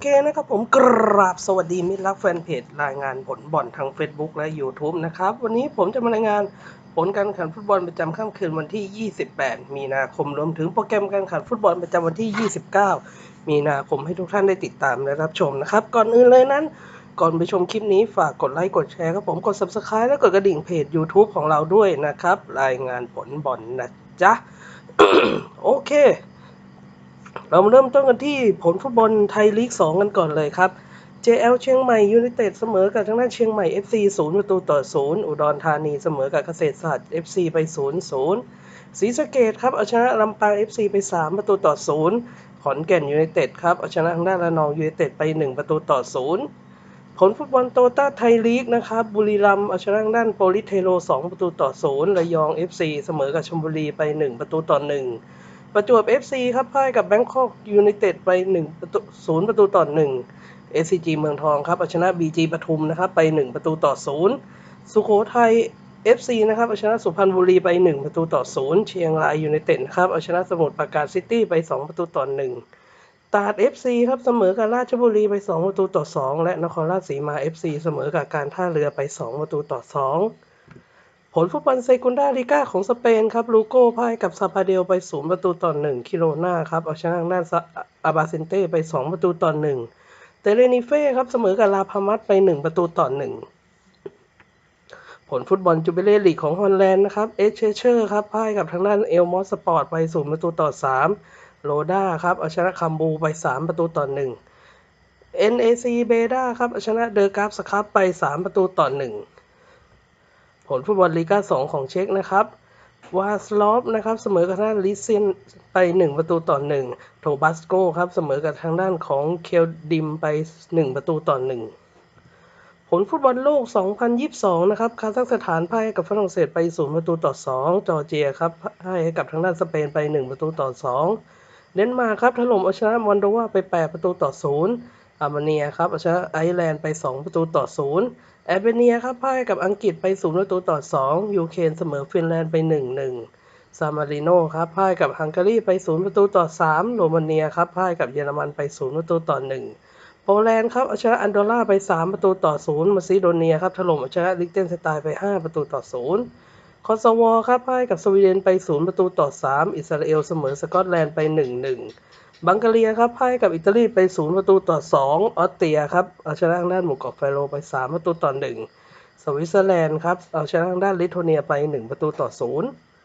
เคนะครับผมกราบสวัสดีมิตรรักแฟนเพจรายงานผลบอลทาง Facebook และ YouTube นะครับ วันนี้ผมจะมารายงานผลการแข่งขันฟุตบอลประจำค่ำคืนวันที่ 28 มีนาคมรวมถึงโปรแกรมการแข่งขันฟุตบอลประจำวันที่ 29 มีนาคมให้ทุกท่านได้ติดตามและรับชมนะครับ ก่อนอื่นเลยนั้น ก่อนไปชมคลิปนี้ฝากกดไลค์กดแชร์ครับผมกด Subscribe และกดกระดิ่งเพจ YouTube ของเราด้วยนะครับ รายงานผลบอลนะจ๊ะโอเค เรามาเริ่มต้นกันที่ผลฟุตบอลไทยลีก 2 กันก่อนเลยครับ JL เชียงใหม่ยูไนเต็ดเสมอกับทางด้านเชียงใหม่ FC 0 ประตูต่อ 0 อุดรธานีเสมอกับเกษตรศาสตร์ FC ไป 0 0ศรีสะเกดครับเอาชนะลำปาง FC ไป 3 ประตูต่อ 0 ขอนแก่นยูไนเต็ดครับเอาชนะทางด้านระนองยูไนเต็ดไป 1 ประตูต่อ 0 ผลฟุตบอลโตต้าไทยลีกนะครับบุรีรัมย์เอาชนะทางด้านโปลิเทโร 2 ประตูต่อ 0 ระยอง FC เสมอกับชลบุรีไป 1 ประตูต่อ 1 ประจวบ FC ครับพ่ายกับแบงคอกยูไนเต็ดไป1ประตู0ประตูต่อ1 SCG เมืองทองครับเอาชนะ BG ปทุมนะครับไป 1 ประตูต่อ0สุโขทัย FC นะครับเอาชนะสุพรรณบุรีไป 1 ประตูต่อ0เชียงรายยูไนเต็ดครับเอาชนะสมุทรปราการซิตี้ไป 2 ประตูต่อ1ตราด FC ครับเสมอกับราชบุรีไป 2 ประตูต่อ 2 และนครราชสีมา FC เสมอกับการท่าเรือไป 2 ประตูต่อ 2 ผลฟุตบอลเซกุนดาลิก้าของสเปนครับลูโก้พ่ายกับซาปาเดลไป0ประตูต่อ1คิโรนาครับเอาชนะทางด้านอาบาเซนเต้ไป2ประตูต่อ1เตเรนิเฟ่ครับเสมอกับลาพามัสไป1ประตูต่อ1ผลฟุตบอลจูเบเล่ลีกของฮอลแลนด์นะครับเอชเชเชอร์ครับพ่ายกับทางด้านเอลมอสสปอร์ตไป0ประตูต่อ3โรด้าครับเอาชนะคัมบูไป3ประตูต่อ1 NAC เบด้าครับเอาชนะเดอร์กราฟสครับไป3ประตูต่อ1 ผลฟุตบอลลีกา2ของเช็กนะครับวาสลอฟนะครับเสมอกับทางด้านลิเซียนไป 1 ประตูต่อ 1 โทบัสโกครับเสมอกับทางด้านของเคลดิมไป 1 ประตูต่อ 1 ผลฟุตบอลโลก 2022 นะครับคาซัคสถานพ่ายกับฝรั่งเศสไป 0 ประตูต่อ 2 จอร์เจียครับพ่ายให้กับทางด้านสเปนไป 1 ประตูต่อ 2 เดนมาร์กครับถล่มเอาชนะมอนโดวาไป 8 ประตูต่อ 0อาร์เมเนียครับเอาชนะไอร์แลนด์ไป 2 ประตูต่อ 0 แอลเบเนียครับพ่ายกับอังกฤษไป0ประตูต่อ 2 ยูเครนเสมอฟินแลนด์ไป 1-1 ซามาริโนครับพ่ายกับฮังการีไป0ประตูต่อ 3 โรมาเนียครับพ่ายกับเยอรมันไป0ประตูต่อ 1 โปแลนด์ครับเอาชนะอันโดราไป 3 ประตูต่อ 0 มาซิโดเนียครับถล่มเอาชนะลิกเทนสไตน์ไป 5 ประตูต่อ 0 คอสโวครับพ่ายกับสวีเดนไป 0 ประตูต่อ 3 อิสราเอลเสมอสกอตแลนด์ไป 1-1 บังกาเรียครับพ่ายกับอิตาลีไป 0 ประตูต่อ 2 ออสเตรียครับเอาชนะทางด้านหมู่เกาะไฟโรไป 3 ประตูต่อ 1 สวิตเซอร์แลนด์ครับเอาชนะทางด้านลิทัวเนียไป 1 ประตูต่อ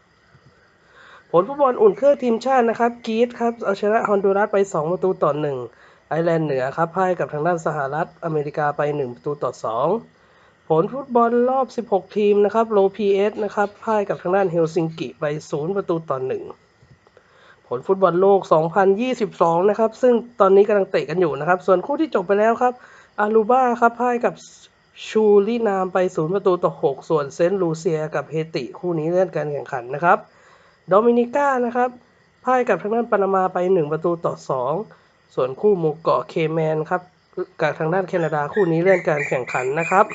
0 ผลฟุตบอลอุ่นเครื่องทีมชาตินะครับกรีซครับเอาชนะฮอนดูรัสไป 2 ประตูต่อ 1 ไอร์แลนด์เหนือครับพ่ายกับทางด้านสหรัฐอเมริกาไป 1 ประตูต่อ 2 ผลฟุตบอลรอบ 16 ทีมนะครับโลพีเอสนะครับพ่ายกับทางด้านเฮลซิงกิไป 0 ประตูต่อ 1 ผลฟุตบอลโลก 2022 นะครับ ซึ่งตอนนี้กำลังเตะกันอยู่นะครับ ส่วนคู่ที่จบไปแล้วครับ อารูบ้าครับพ่ายกับชูลีนามไป 0 ประตูต่อ 6 ส่วนเซนต์ลูเซียกับเฮติ คู่นี้เลื่อนการแข่งขันนะครับ โดมินิก้านะครับพ่ายกับทางด้านปานามาไป 1 ประตูต่อ 2 ส่วนคู่หมู่เกาะเคแมนครับกับทางด้านแคนาดาคู่นี้เลื่อนการแข่งขันนะครับ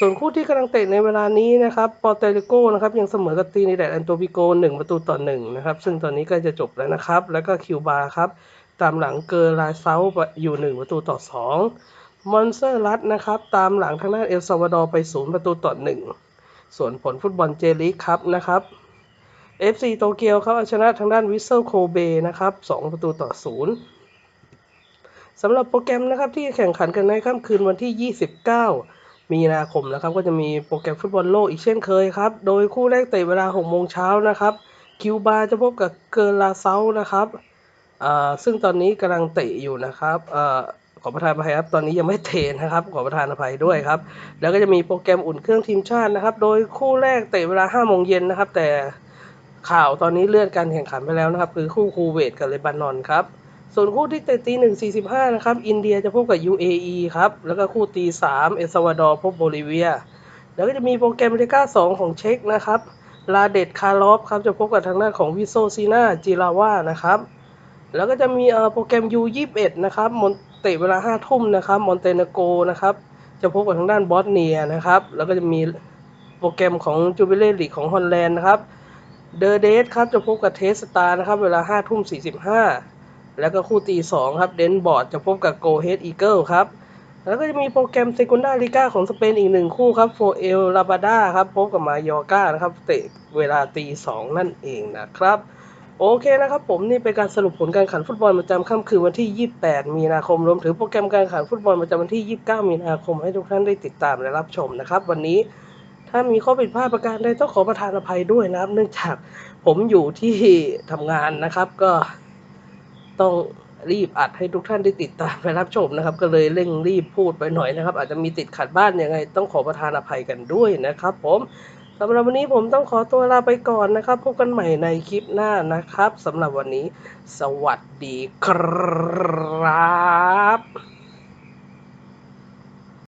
ส่วนคู่ที่กำลังเตะในเวลานี้นะครับปอเตริโกนะครับยังเสมอกับตีนิแดดแอนโตบิโก1ประตูต่อ1นะครับซึ่งตอนนี้ใกล้จะจบแล้วนะครับ แล้วก็คิวบาครับตามหลังเกอร์ลาเซาอยู่1ประตูต่อ2มอนเซอร์รัตนะครับตามหลังทางด้านเอลซาวาดอร์ไป0ประตูต่อ1ส่วนผลฟุตบอลเจลีกครับนะครับ FC โตเกียวครับเอาชนะทางด้านวิสเซลโคเบนะครับ2ประตูต่อ0สำหรับโปรแกรมนะครับที่แข่งขันกันในค่ำคืนวันที่ 29 มีนาคมนะครับก็จะมีโปรแกรมฟุตบอลโลกอีกเช่นเคยครับ โดยคู่แรกเตะเวลา6โมงเช้านะครับ คิวบาจะพบกับเกอร์ลาเซานะครับซึ่งตอนนี้กำลังเตะอยู่นะครับอขอประทานอภัยครับตอนนี้ยังไม่เทนะครับขอประทานอภัยด้วยครับ แล้วก็จะมีโปรแกรมอุ่นเครื่องทีมชาตินะครับ โดยคู่แรกเตะเวลา5โมงเย็นนะครับ แต่ข่าวตอนนี้เลื่อนการแข่งขันไปแล้วนะครับ คือคู่คูเวตกับเลบานอนครับ ส่วนคู่ที่เตะตีหนึ่งสี่สิบห้านะครับ อินเดียจะพบกับ UAE ครับ แล้วก็คู่ตีสามเอลซาวาดอร์พบโบลิเวีย แล้วก็จะมีโปรแกรมเลกาสองของเช็กนะครับ ลาเดตคาร์ลอฟครับจะพบกับทางด้านของวิโซซีนาจิราวานะครับ แล้วก็จะมีโปรแกรม U21 นะครับมอนเตะเวลาห้าทุ่มนะครับ มอนเตเนโกนะครับ จะพบกับทางด้านบอสเนียนะครับ แล้วก็จะมีโปรแกรมของจูเบเล่ลีกของฮอลแลนด์นะครับ เดอเดสครับจะพบกับเทสตาร์นะครับ เวลาห้าทุ่มสี่สิบห้า แล้วก็คู่ตีสองครับเดนบอร์ดจะพบกับโกเฮดอีเกิลครับ แล้วก็จะมีโปรแกรมเซกุนดาลิก้าของสเปนอีกหนึ่งคู่ครับโฟเอลลาบาดาครับพบกับมายอร์กานะครับเตะเวลาตีสองนั่นเองนะครับโอเคนะครับผมนี่เป็นการสรุปผลการขันฟุตบอลประจำค่ำคืนวันที่ 28 มีนาคมรวมถึงโปรแกรมการขันฟุตบอลประจำวันที่ 29 มีนาคมให้ทุกท่านได้ติดตามและรับชมนะครับ วันนี้ถ้ามีข้อผิดพลาดประการใดต้องขอประทานอภัยด้วยนะครับ เนื่องจากผมอยู่ที่ทำงานนะครับก็ ต้องรีบอัดให้ทุกท่านได้ติดตามไปรับชมนะครับ ก็เลยเร่งรีบพูดไปหน่อยนะครับ อาจจะมีติดขัดบ้านยังไง ต้องขอประทานอภัยกันด้วยนะครับ ผมสำหรับวันนี้ผมต้องขอตัวลาไปก่อนนะครับ พบกันใหม่ในคลิปหน้านะครับสำหรับวันนี้ สวัสดีครับ